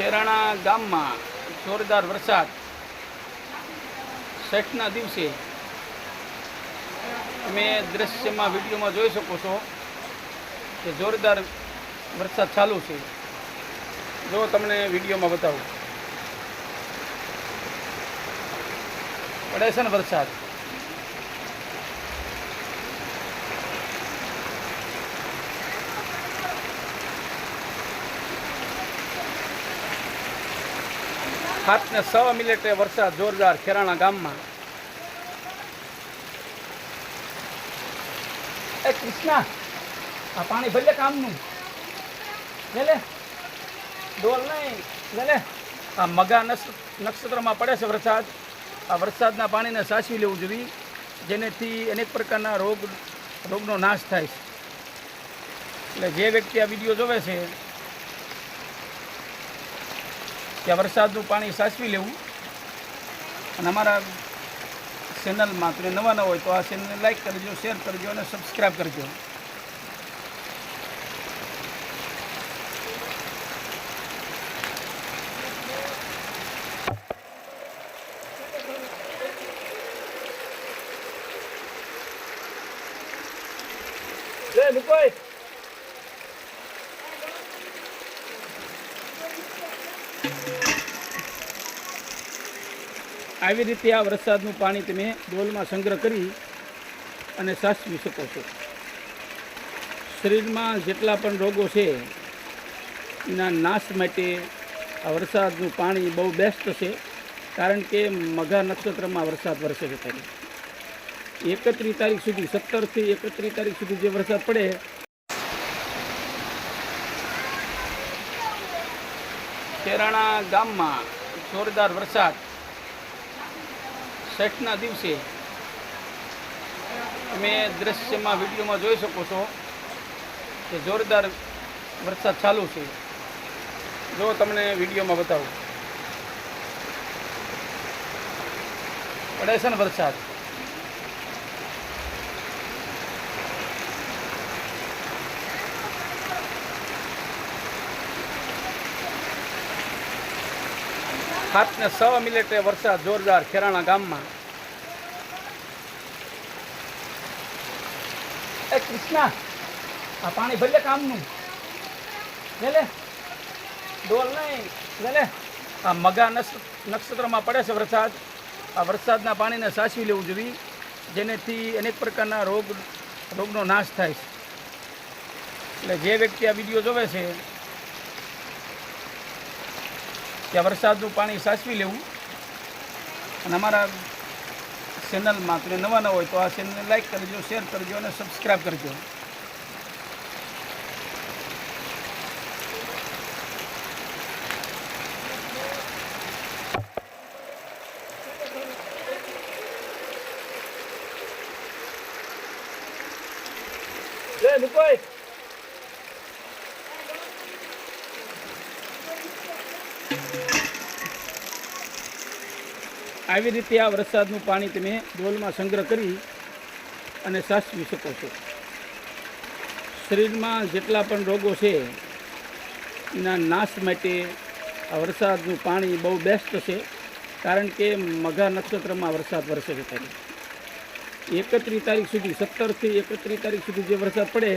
કેરાણા ગામમાં જોરદાર વરસાદ છઠના દિવસે. તમે દ્રશ્યમાં, વિડીયોમાં જોઈ શકો છો કે જોરદાર વરસાદ ચાલુ છે. જો તમને વિડીયોમાં બતાવું. પડે છે ને વરસાદ? સાત ને છ મિનિટે વરસાદ જોરદાર ખેરાણા ગામમાં. એ કૃષ્ણા, આ પાણી ભલે કામનું. લે લે. ડોલ નહીં. લે લે. આ મગા નક્ષ- નક્ષત્રમાં પડે છે વરસાદ. આ વરસાદના પાણીને સાચવી લેવું જોઈએ, જેનેથી અનેક પ્રકારના રોગ, રોગનો નાશ થાય છે. એટલે જે વ્યક્તિ આ વીડિયો જોવે છે કે વરસાદનું પાણી સાચવી લેવું. અને અમારા ચેનલમાં તમે નવા ન હોય તો આ ચેનલને લાઈક કરજો, શેર કરજો અને સબસ્ક્રાઈબ કરજો. લે મુકોય આવી રીતે આ વરસાદનું પાણી તમે ડોલમાં સંગ્રહ કરી અને સાચવી શકો છો. શરીરમાં જેટલા પણ રોગો છે, એના નાશ માટે આ વરસાદનું પાણી બહુ બેસ્ટ છે, કારણ કે મઘા નક્ષત્રમાં વરસાદ વરસે છે ત્યારે. એકત્રીસ તારીખ સુધી, સત્તરથી એકત્રીસ તારીખ સુધી જે વરસાદ પડે, કેરાણા ગામમાં જોરદાર વરસાદ. છઠના દિવસે તમે દ્રશ્યમાં, વિડીયોમાં જોઈ શકો છો કે જોરદાર વરસાદ ચાલુ છે. જો તમને વિડીયોમાં બતાવું. પડે છે ને વરસાદ. સાત ને છ મિનિટે વરસાદ જોરદાર ખેરાણા ગામમાં. એ કૃષ્ણા, આ પાણી ભલે કામનું. લે લે. ડોલ નહીં. લે લે. આ મગા નક્ષ- નક્ષત્રમાં પડે છે વરસાદ. આ વરસાદના પાણીને સાચવી લેવું જોઈએ. જેનેથી અનેક પ્રકારના રોગ, રોગનો નાશ થાય છે. એટલે જે વ્યક્તિ આ વીડિયો જોવે છે આ વરસાદનું પાણી સાચવી લેવું. અને અમારા ચેનલમાં તમે નવા ન હોય તો આ ચેનલને લાઈક કરજો શેર કરજો અને સબસ્ક્રાઈબ કરજો. લે આવી રીતે આ વરસાદનું પાણી તમે ડોલમાં સંગ્રહ કરી અને સાચવી શકો છો. શરીરમાં જેટલા પણ રોગો છે, એના નાશ માટે આ વરસાદનું પાણી બહુ બેસ્ટ છે, કારણ કે મઘા નક્ષત્રમાં વરસાદ વરસે છે. એકત્રીસ તારીખ સુધી, સત્તરથી એકત્રીસ તારીખ સુધી જે વરસાદ પડે